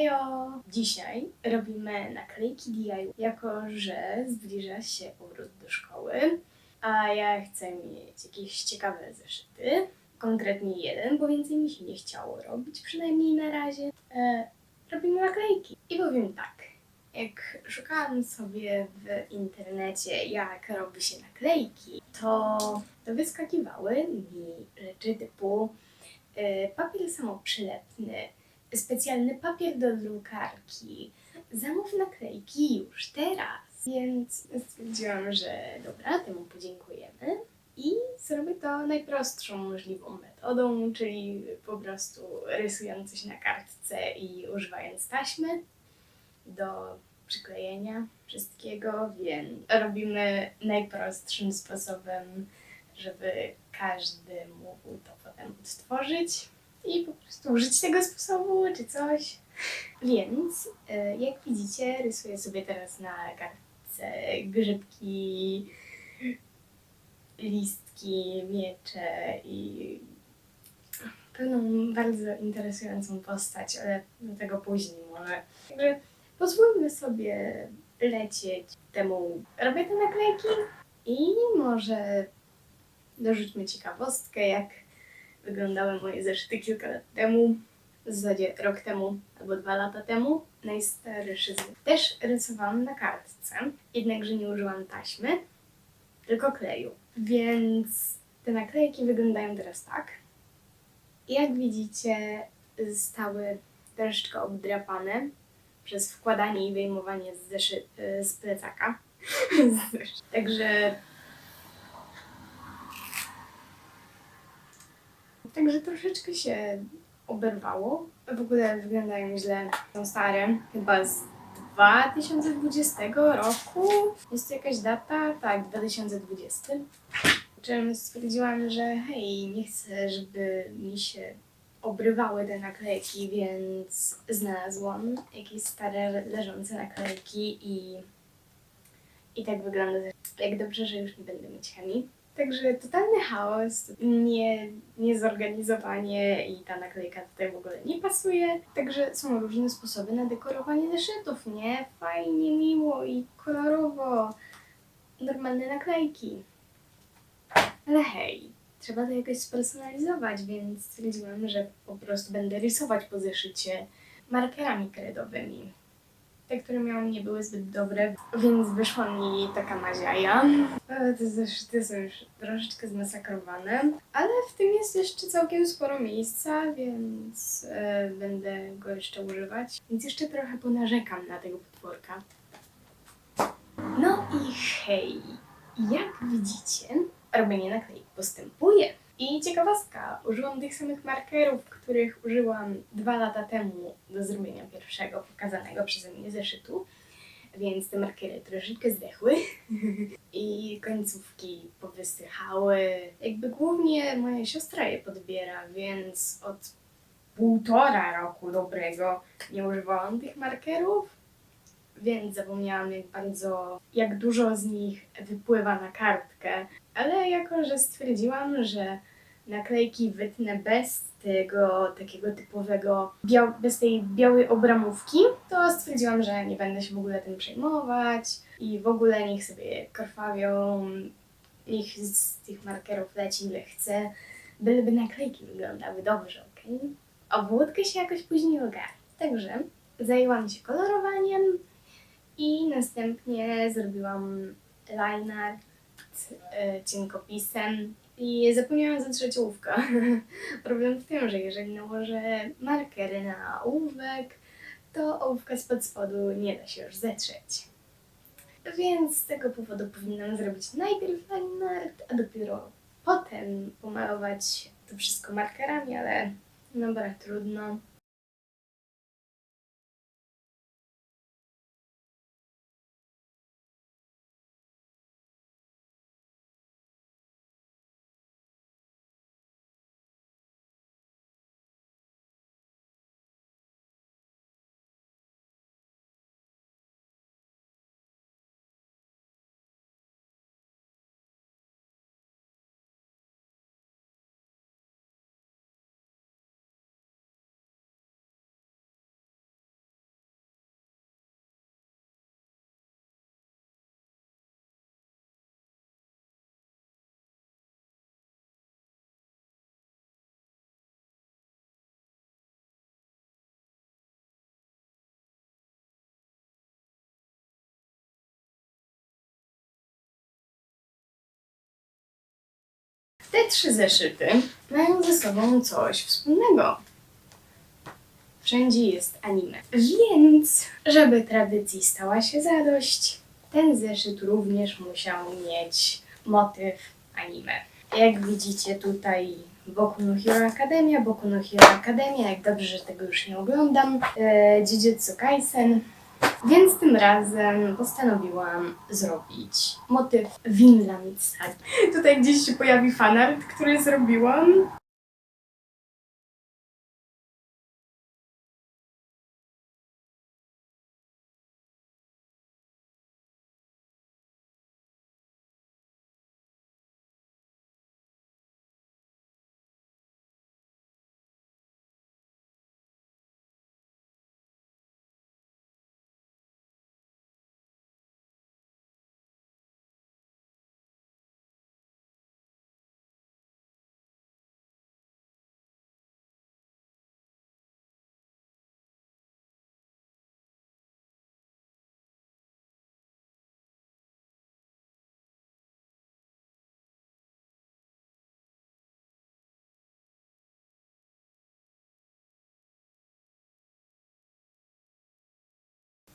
Hejo! Dzisiaj robimy naklejki DIY, jako że zbliża się powrót do szkoły, a ja chcę mieć jakieś ciekawe zeszyty. Konkretnie jeden, bo więcej mi się nie chciało robić, przynajmniej na razie. E, robimy naklejki. I powiem tak, jak szukałam sobie w internecie, jak robi się naklejki, to, to wyskakiwały mi rzeczy typu e, papier samoprzylepny, specjalny papier do drukarki, zamów naklejki już teraz. Więc stwierdziłam, że dobra, temu podziękujemy. I zrobię to najprostszą możliwą metodą, czyli po prostu rysując coś na kartce i używając taśmy do przyklejenia wszystkiego, więc robimy najprostszym sposobem, żeby każdy mógł to potem odtworzyć i po prostu użyć tego sposobu czy coś. Więc e, jak widzicie, rysuję sobie teraz na kartce grzybki, listki, miecze i pewną bardzo interesującą postać, ale do tego później może. Także pozwólmy sobie lecieć temu. Robię te naklejki i może dorzućmy ciekawostkę, jak wyglądały moje zeszyty kilka lat temu. W zasadzie rok temu albo dwa lata temu. Najstarszy też rysowałam na kartce, jednakże nie użyłam taśmy, tylko kleju. Więc te naklejki wyglądają teraz tak. Jak widzicie, zostały troszeczkę obdrapane przez wkładanie i wyjmowanie z, zeszy- y, z plecaka. Także Także troszeczkę się oberwało. W ogóle wyglądają źle. Są stare, chyba z 2020 roku. Jest to jakaś data? Tak, 2020. Czym stwierdziłam, że hej, nie chcę, żeby mi się obrywały te naklejki, więc znalazłam jakieś stare leżące naklejki i, i tak wygląda. Jak dobrze, że już nie będę mieć chemii. Także totalny chaos, nie, niezorganizowanie i ta naklejka tutaj w ogóle nie pasuje. Także są różne sposoby na dekorowanie zeszytów, nie? Fajnie, miło i kolorowo. Normalne naklejki. Ale hej, trzeba to jakoś spersonalizować, więc stwierdziłam, że po prostu będę rysować po zeszycie markerami kredowymi. Te, które miałam, nie były zbyt dobre, więc wyszła mi taka maziaja. E, Te zeszyty są już troszeczkę zmasakrowane, ale w tym jest jeszcze całkiem sporo miejsca, więc e, będę go jeszcze używać. Więc jeszcze trochę ponarzekam na tego potworka. No i hej, jak widzicie, robienie naklejek postępuje. I ciekawostka, użyłam tych samych markerów, których użyłam dwa lata temu do zrobienia pierwszego pokazanego przeze mnie zeszytu, więc te markery troszeczkę zdechły i końcówki powysychały. Jakby głównie moja siostra je podbiera, więc od półtora roku dobrego nie używałam tych markerów, więc zapomniałam jak bardzo, jak dużo z nich wypływa na kartkę. Ale jako, że stwierdziłam, że naklejki wytnę bez tego takiego typowego, biał, bez tej białej obramówki, to stwierdziłam, że nie będę się w ogóle tym przejmować i w ogóle niech sobie krwawią, niech z tych markerów leci ile chce, byleby naklejki wyglądały dobrze, okej? Obwódkę się jakoś później ogarnę. Także zajęłam się kolorowaniem i następnie zrobiłam liner e, cienkopisem i zapomniałam zatrzeć ołówka. Problem w tym, że jeżeli nałożę markery na ołówek, to ołówka spod spodu nie da się już zetrzeć. Więc z tego powodu powinnam zrobić najpierw liner, a dopiero potem pomalować to wszystko markerami, ale dobra, trudno. Te trzy zeszyty mają ze sobą coś wspólnego. Wszędzie jest anime. Więc, żeby tradycji stała się zadość, ten zeszyt również musiał mieć motyw anime. Jak widzicie tutaj Boku no Hero Academia, Boku no Hero Academia, jak dobrze, że tego już nie oglądam, e, Jujutsu Kaisen. Więc tym razem postanowiłam zrobić motyw Vinland. Tutaj gdzieś się pojawi fanart, który zrobiłam.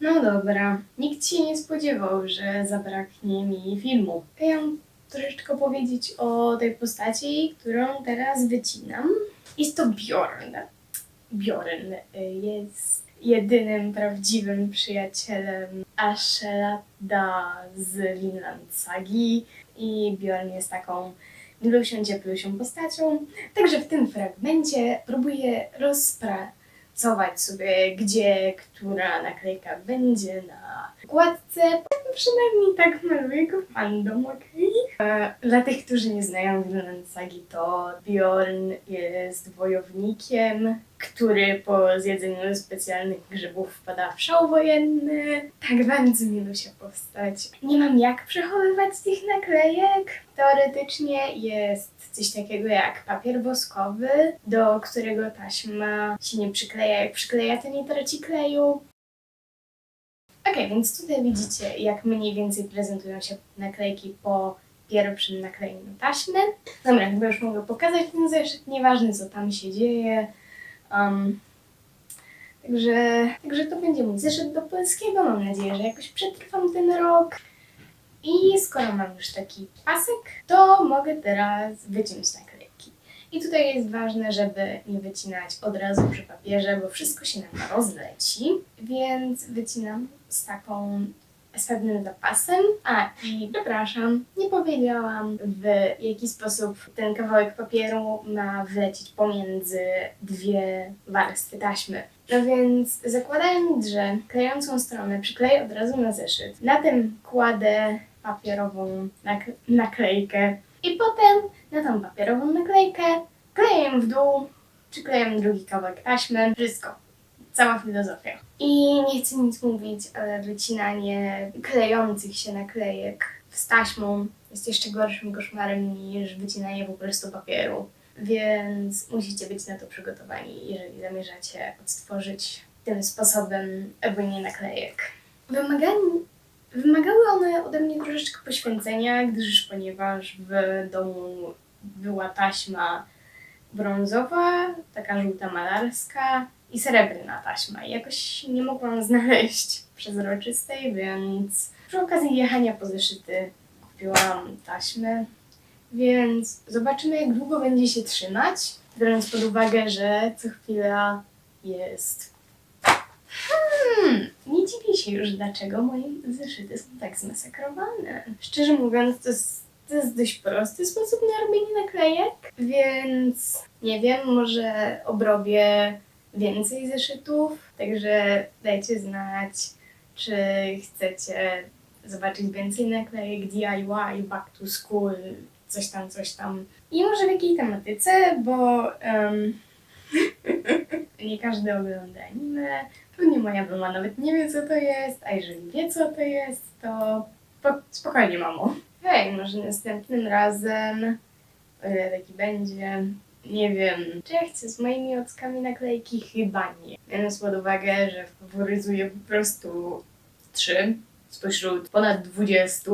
No dobra, nikt się nie spodziewał, że zabraknie mi filmu. Ja mam troszeczkę powiedzieć o tej postaci, którą teraz wycinam. Jest to Bjorn. Bjorn y, jest jedynym prawdziwym przyjacielem Ashelada z Vinland Sagi i Bjorn jest taką milusią, cieplusią postacią. Także w tym fragmencie próbuję rozpracować sobie, gdzie która naklejka będzie na okładce. Przynajmniej tak maluje go fandom, okej? E, Dla tych, którzy nie znają Vinland Sagi, to Bjorn jest wojownikiem, który po zjedzeniu specjalnych grzybów wpada w szał wojenny. Tak bardzo milusia postać. Nie mam jak przechowywać tych naklejek. Teoretycznie jest coś takiego jak papier woskowy, do którego taśma się nie przykleja. Jak przykleja, to nie traci kleju. Okej, więc tutaj widzicie, jak mniej więcej prezentują się naklejki po pierwszym naklejeniu taśmy. Dobra, chyba już mogę pokazać ten zeszyt, nieważne co tam się dzieje. Um, także, także to będzie mój zeszyt do polskiego. Mam nadzieję, że jakoś przetrwam ten rok. I skoro mam już taki pasek, to mogę teraz wyciąć naklejki. I tutaj jest ważne, żeby nie wycinać od razu przy papierze, bo wszystko się nam rozleci, więc wycinam z taką z pewnym zapasem. A i przepraszam, nie powiedziałam w jaki sposób ten kawałek papieru ma wlecieć pomiędzy dwie warstwy taśmy. No więc zakładając, że klejącą stronę przykleję od razu na zeszyt, na tym kładę papierową nak- naklejkę i potem na tą papierową naklejkę kleję w dół, przykleję drugi kawałek taśmy, wszystko cała filozofia. I nie chcę nic mówić, ale wycinanie klejących się naklejek z taśmą jest jeszcze gorszym koszmarem niż wycinanie po prostu papieru. Więc musicie być na to przygotowani, jeżeli zamierzacie odtworzyć tym sposobem robienie naklejek. Wymagani, wymagały one ode mnie troszeczkę poświęcenia, gdyż ponieważ w domu była taśma brązowa, taka żółta malarska i srebrna taśma. I jakoś nie mogłam znaleźć przezroczystej, więc przy okazji jechania po zeszyty kupiłam taśmę. Więc zobaczymy, jak długo będzie się trzymać, biorąc pod uwagę, że co chwila jest. Hmm, dziwię się już, dlaczego moje zeszyty są tak zmasakrowane. Szczerze mówiąc, to jest, to jest dość prosty sposób na robienie naklejek, więc nie wiem, może obrobię więcej zeszytów, także dajcie znać, czy chcecie zobaczyć więcej naklejek DIY, back to school, coś tam, coś tam. I może w jakiej tematyce, bo em, nie każdy ogląda anime, pewnie moja mama nawet nie wie co to jest, a jeżeli wie co to jest, to spo- spokojnie mamo. Hej, może następnym razem, o ile taki będzie, nie wiem, czy ja chcę z moimi ockami naklejki? Chyba nie. Biorąc pod uwagę, że faworyzuję po prostu trzy spośród ponad 20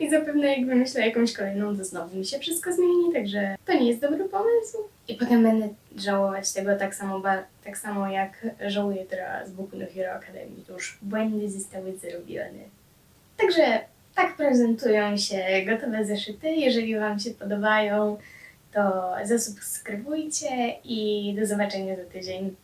I zapewne jak wymyślę jakąś kolejną, to znowu mi się wszystko zmieni, także to nie jest dobry pomysł. I potem będę żałować tego tak samo, tak samo jak żałuję teraz Boku no Hero Academy. Już błędy zostały zrobione. Także tak prezentują się gotowe zeszyty. Jeżeli Wam się podobają, to zasubskrybujcie i do zobaczenia za tydzień.